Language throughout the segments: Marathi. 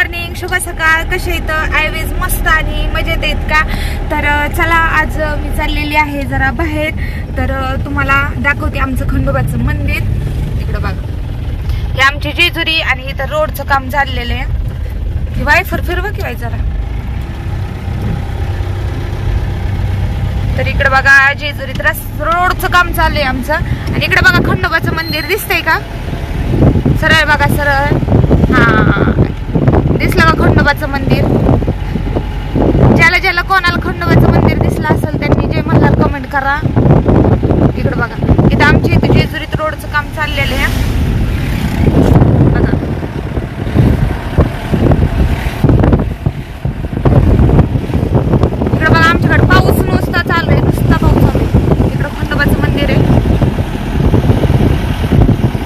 मॉर्निंग शुभ सकाळ कसे येत आयवेज मस्त आणि मजेत येत का? तर चला आज मी चाललेली आहे जरा बाहेर. तर तुम्हाला दाखवते आमचं खंडोबाचं मंदिर. इकडं बघा. हे आमची जेजुरी आणि इथं रोडचं काम चाललेलं आहे. की वायफर फिरवा की वाय जरा. तर इकडे बघा जेजुरीत रस रोडचं काम चालू आहे आमचं. आणि इकडे बघा खंडोबाचं मंदिर दिसतंय का? सरळ बघा सरळ. हा. खंडोबाचं मंदिर. ज्याला ज्याला कोणाला खंडोबाचं मंदिर दिसलं असेल त्यांनी जे मला कमेंट करा. इकडे बघा. इथं आमच्या इथं जेजुरीत रोडचं काम चाललेलं आहे. बघा इकडे बघा आमच्याकडे पाऊस नुसता चालू आहे नुसता पाऊस चालू आहे इकडं खंडोबाचं मंदिर आहे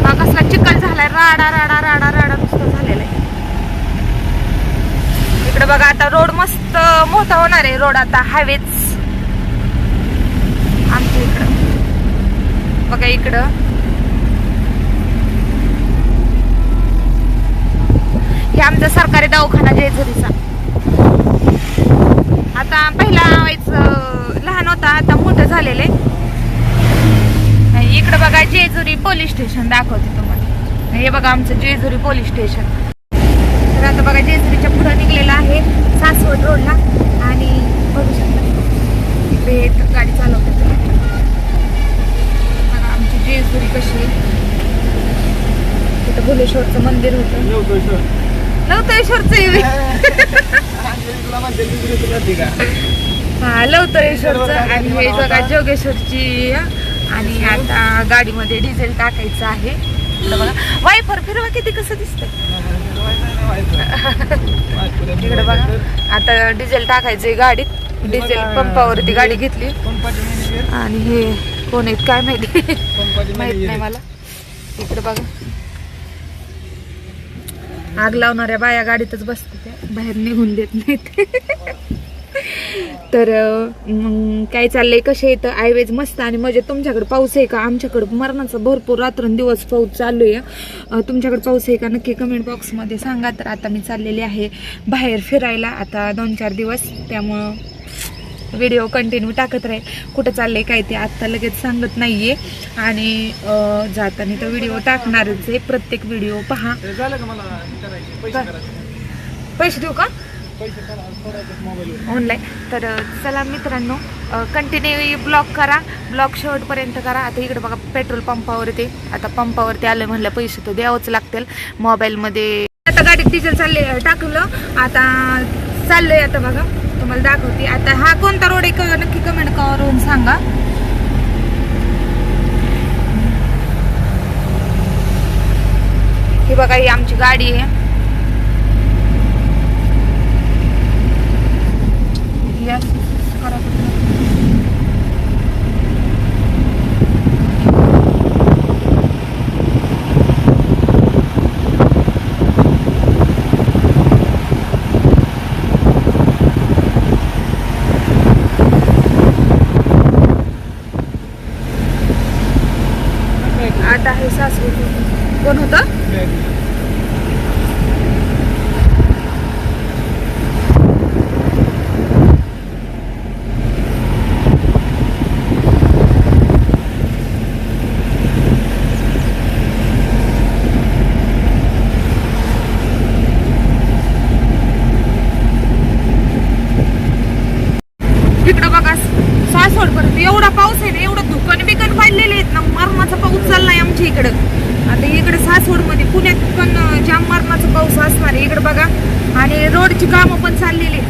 हा कसला चिखल झालाय राडा राडा राडा राडा नुसता झालेला आहे इकडे बघा आता रोड मस्त मोठा होणार आहे. रोड आता हायवेच आमच्या इकडं. बघा इकडं. हे आमचा सरकारी दवाखाना जेजुरीचा आता पहिला व्हायचं लहान होता आता मोठं झालेलं आहे. इकडं बघा जेजुरी पोलीस स्टेशन दाखवते तुम्हाला. हे बघा आमचं जेजुरी पोलीस स्टेशन. तर आता बघा जेजुरीच्या पुढं निघलेलं आहे सासवड रोडला आणि बघू शकता गाडी चालवते. बघा आमची जेजुरी कशी आहे. तिथं भुलेश्वरचं मंदिर होतं. लवतेश्वरचं हा लवतरेश्वरचं आणि हे बघा जोगेश्वरची आणि आता गाडीमध्ये डिझेल टाकायचं आहे. बघा वायफर फिरवा किती कसं दिसतंय. इकडे बघा. आता डिझेल टाकायचंय गाडीत. डिझेल पंपावरती गाडी घेतली. आणि हे कोण आहेत काय माहिती? माहीत नाही मला. इकडे बघा. आग लावणाऱ्या बाया गाडीतच बसते त्या बाहेर निघून देत नाहीत. तर काय चाललंय कसे येतं आयवेज मस्त आणि म्हणजे तुमच्याकडे पाऊस आहे का? आमच्याकडे मरणाचा भरपूर रात्रंदिवस पाऊस चालू आहे. तुमच्याकडे पाऊस आहे का? नक्की कमेंट बॉक्समध्ये सांगा. तर आता मी चाललेली आहे बाहेर फिरायला. आता दोन चार दिवस. त्यामुळं व्हिडिओ कंटिन्यू टाकत राहील. कुठं चाललंय काय ते आत्ता लगेच सांगत नाहीये. आणि जाताना तर व्हिडिओ टाकणारच आहे. प्रत्येक व्हिडिओ पहा. पैसे देऊ का? ऑनलाईन तर चला मित्रांनो कंटिन्यू ब्लॉक करा. ब्लॉक शेवटपर्यंत करा. आता इकडे बघा पेट्रोल पंपावरती आता पंपावरती आलं म्हणलं पैसे तर द्यावंच लागतील. मोबाईलमध्ये आता गाडीत डिझेल चालले टाकलं. आता चाललंय आता बघा. तुम्हाला दाखवते. आता हा कोणता रोड आहे? का नक्की कमेंट करून सांगा. ही बघा ही आमची गाडी आहे Yes, करा आता हे सासू कोण होतं इकडं बघा सासवड पर्यंत एवढा पाऊस आहे ना एवढं धुकन बिकन पडलेले आहेत ना मरणाचा पाऊस चाललाय आमच्या इकडं. आता इकडे सासवडमध्ये पुण्यात पण जाम मारणाचा पाऊस असणार आहे. इकडं बघा. आणि रोडची कामं पण चाललेली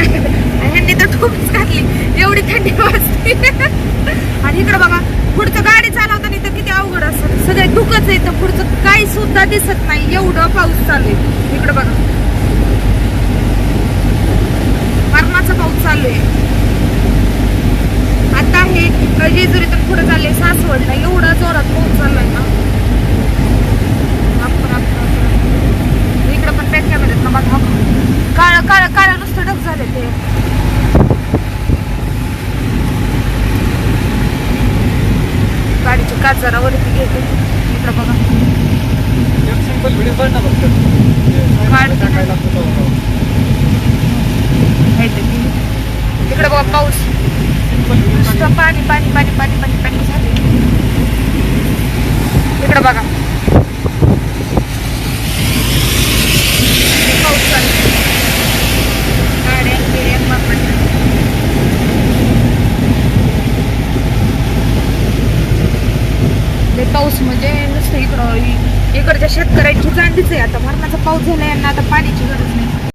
ह्यांनी तर ठोकच घातली. एवढी थंडी वाजली आणि इकडं बघा पुढचं गाडी चालवताना तर किती अवघड असत. सगळे धुकच आहे तर पुढचं काही सुद्धा दिसत नाही. एवढं पाऊस चालू आहे. इकडं बघा. मरणाचा पाऊस चालू आहे. आता जेजुरी तर पुढे चालले सासवडला एवढा जोरात पाऊस चाललाय ना. इकडं पण पॅक्या कॅमेऱ्यात ना बघा. काळा काळा काळा नुसतं ढग झाले ते. गाडीची काच घेते इकडं बघा. सिंपल व्हिडिओ बघ ना फक्त. व्हिडिओ पाणी पाणी पाणी पाणी पाणी पाणी झाले इकडे बघा. पाऊस म्हणजे नुसतं इकडं इकडच्या शेतकऱ्यांची जांडीच आहे. आता मरणाचा पाऊस झाला यांना आता पाण्याची गरज नाही.